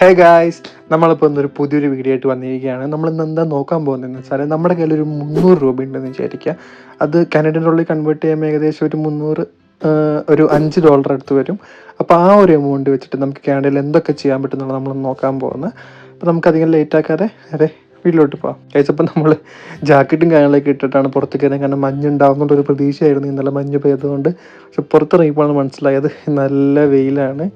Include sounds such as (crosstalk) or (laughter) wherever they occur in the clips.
Hey guys നമ്മളിപ്പോൾ ഇന്നൊരു പുതിയൊരു വീഡിയോ ആയിട്ട് വന്നിരിക്കുകയാണ്. നമ്മൾ ഇന്ന് എന്താ നോക്കാൻ പോകുന്നതെന്ന് വെച്ചാൽ നമ്മുടെ കയ്യിൽ ഒരു മുന്നൂറ് രൂപ ഉണ്ടെന്ന് വിചാരിക്കുക. അത് കാനഡൻ ഡോളറിൽ കൺവേർട്ട് ചെയ്യുമ്പോൾ ഏകദേശം ഒരു മുന്നൂറ് ഒരു അഞ്ച് ഡോളർ അടുത്ത് വരും. അപ്പോൾ ആ ഒരു എമൗണ്ട് വെച്ചിട്ട് നമുക്ക് കാനഡയിൽ എന്തൊക്കെ ചെയ്യാൻ പറ്റും എന്നുള്ളത് നമ്മൾ നോക്കാൻ പോകുന്നത്. അപ്പോൾ നമുക്ക് അധികം ലേറ്റ് ആക്കാതെ അതെ വീട്ടിലോട്ട് പോവാം. കഴിച്ചപ്പോൾ നമ്മൾ ജാക്കറ്റും കാര്യങ്ങളൊക്കെ ഇട്ടിട്ടാണ് പുറത്ത് കയറാൻ കാരണം മഞ്ഞുണ്ടാവുന്നുള്ള ഒരു പ്രതീക്ഷയായിരുന്നു. ഇന്നലെ മഞ്ഞ് പെയ്തുകൊണ്ട് പക്ഷെ പുറത്തിറങ്ങിയപ്പോഴാണ് മനസ്സിലായത് നല്ല വെയിലാണ്.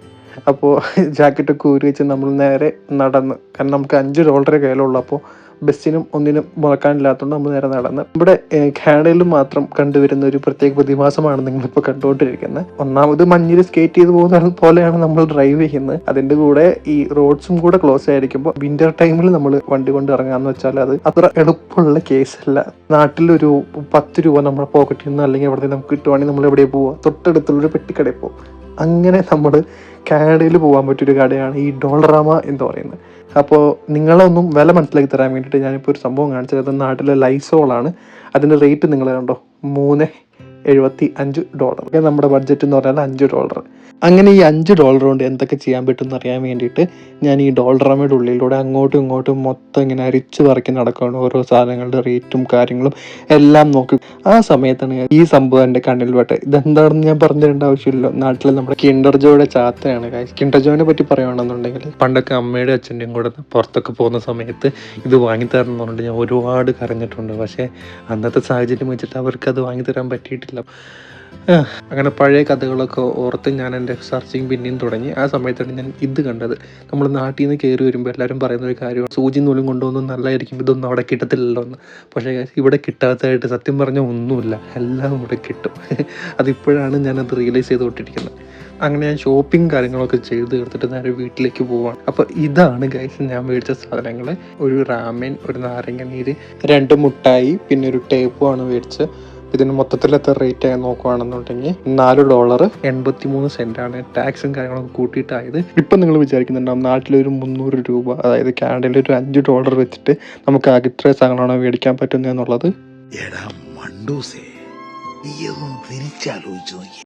അപ്പോൾ ജാക്കറ്റൊക്കെ ഊരി വെച്ച് നമ്മൾ നേരെ നടന്ന്. കാരണം നമുക്ക് അഞ്ച് ഡോളറേ കയ്യിലുള്ളൂ. അപ്പോൾ ബസ്സിനും ഒന്നിനും മുളക്കാനില്ലാത്തതുകൊണ്ട് നമ്മൾ നേരെ നടന്ന്. ഇവിടെ കാനഡയിൽ മാത്രം കണ്ടുവരുന്ന ഒരു പ്രത്യേക പ്രതിഭാസമാണ് നിങ്ങളിപ്പോൾ കണ്ടുകൊണ്ടിരിക്കുന്നത്. ഒന്നാമത് മഞ്ഞിൽ സ്കേറ്റ് ചെയ്ത് പോകുന്ന പോലെയാണ് നമ്മൾ ഡ്രൈവ് ചെയ്യുന്നത്. അതിന്റെ കൂടെ ഈ റോഡ്സും കൂടെ ക്ലോസ് ആയിരിക്കുമ്പോൾ വിന്റർ ടൈമിൽ നമ്മൾ വണ്ടി കൊണ്ട് ഇറങ്ങാന്ന് വെച്ചാൽ അത് അത്ര എളുപ്പമുള്ള കേസല്ല നാട്ടിലൊരു പത്ത് രൂപ നമ്മുടെ പോക്കറ്റിൽ നിന്ന് അല്ലെങ്കിൽ എവിടെ നമുക്ക് കിട്ടുവാണെങ്കിൽ നമ്മൾ എവിടെ പോവുക? തൊട്ടടുത്തുള്ളൊരു പെട്ടിക്കടയിൽ പോകും അങ്ങനെ നമ്മൾ കാനഡയിൽ പോകാൻ പറ്റിയൊരു കടയാണ് ഈ ഡോളറാമ എന്ന് പറയുന്നത്. അപ്പോൾ നിങ്ങളൊന്നും വില മനസ്സിലാക്കി തരാൻ വേണ്ടിയിട്ട് ഞാനിപ്പോൾ ഒരു സംഭവം കാണിച്ചത്. നാട്ടിലെ ലൈസോളാണ് അതിന്റെ റേറ്റ് നിങ്ങൾ കണ്ടോ? മൂന്ന് എഴുപത്തി അഞ്ച് ഡോളർ നമ്മുടെ ബഡ്ജറ്റ് എന്ന് പറഞ്ഞാൽ അഞ്ച് ഡോളർ. അങ്ങനെ ഈ അഞ്ച് ഡോളർ കൊണ്ട് എന്തൊക്കെ ചെയ്യാൻ പറ്റും എന്ന് അറിയാൻ വേണ്ടിയിട്ട് ഞാൻ ഈ ഡോളർ ഡോളറമ്മയുടെ ഉള്ളിലൂടെ അങ്ങോട്ടും ഇങ്ങോട്ടും മൊത്തം ഇങ്ങനെ അരിച്ചു പറക്കി നടക്കുകയാണ്. ഓരോ സാധനങ്ങളുടെ റേറ്റും കാര്യങ്ങളും എല്ലാം നോക്കി. ആ സമയത്താണ് ഈ സംഭവം എന്റെ കണ്ണിൽ പെട്ടെ ഇതെന്താണെന്ന് ഞാൻ പറഞ്ഞു തരേണ്ട ആവശ്യമില്ല. നാട്ടിൽ നമ്മുടെ കിൻഡർ ജോയുടെ ചാത്തയാണ് കിൻഡർ പറ്റി പറയുകയാണെന്നുണ്ടെങ്കിൽ പണ്ടൊക്കെ അമ്മയുടെ അച്ഛന്റെയും കൂടെ പുറത്തൊക്കെ പോകുന്ന സമയത്ത് ഇത് എന്ന് പറഞ്ഞിട്ട് ഞാൻ ഒരുപാട് കരഞ്ഞിട്ടുണ്ട്. പക്ഷേ അന്നത്തെ സാഹചര്യം വെച്ചിട്ട് അവർക്ക് അത് വാങ്ങിത്തരാൻ പറ്റിയിട്ടില്ല. ആ, അങ്ങനെ പഴയ കഥകളൊക്കെ ഓർത്ത് ഞാൻ എന്റെ സെർച്ചിങ് പിന്നെയും തുടങ്ങി. ആ സമയത്താണ് ഞാൻ ഇത് കണ്ടത്. നമ്മൾ നാട്ടിൽ നിന്ന് കയറി വരുമ്പോൾ എല്ലാവരും പറയുന്ന ഒരു കാര്യമാണ്. സൂചി നൂലും കൊണ്ടുവന്ന് നല്ലതായിരിക്കും. ഇതൊന്നും അവിടെ കിട്ടത്തില്ലല്ലോ എന്ന്. പക്ഷേ ഇവിടെ കിട്ടാത്തതായിട്ട് സത്യം പറഞ്ഞാൽ ഒന്നുമില്ല. എല്ലാം ഇവിടെ കിട്ടും. (laughs) അതിപ്പോഴാണ് ഞാനത് റിയലൈസ് ചെയ്തുകൊണ്ടിരിക്കുന്നത് അങ്ങനെ ഞാൻ ഷോപ്പിംഗ് കാര്യങ്ങളൊക്കെ ചെയ്ത് തീർത്തിട്ട് നേരെ വീട്ടിലേക്ക് പോവാണ്. അപ്പോൾ ഇതാണ് ഗൈസ് ഞാൻ മേടിച്ച സാധനങ്ങൾ ഒരു റാമൻ ഒരു നാരങ്ങ നീര് രണ്ട് മുട്ടായി പിന്നെ ഒരു ടേപ്പുമാണ് ഇതിന് മൊത്തത്തിൽ എത്ര റേറ്റ് ആയി നോക്കുകയാണെന്നുണ്ടെങ്കിൽ നാല് ഡോളർ എൺപത്തി മൂന്ന് ആണ് ടാക്സും കാര്യങ്ങളൊക്കെ കൂട്ടിയിട്ടായത്. ഇപ്പം നിങ്ങൾ വിചാരിക്കുന്നുണ്ടാവും നാട്ടിലൊരു മുന്നൂറ് രൂപ അതായത് കാനഡയിൽ ഒരു അഞ്ച് ഡോളർ വെച്ചിട്ട് നമുക്ക് ആകെ ഇത്ര സാധനമാണോ മേടിക്കാൻ പറ്റുന്നത് എന്നുള്ളത്? നീ തിരിച്ചാലോചിച്ചു നോക്കി.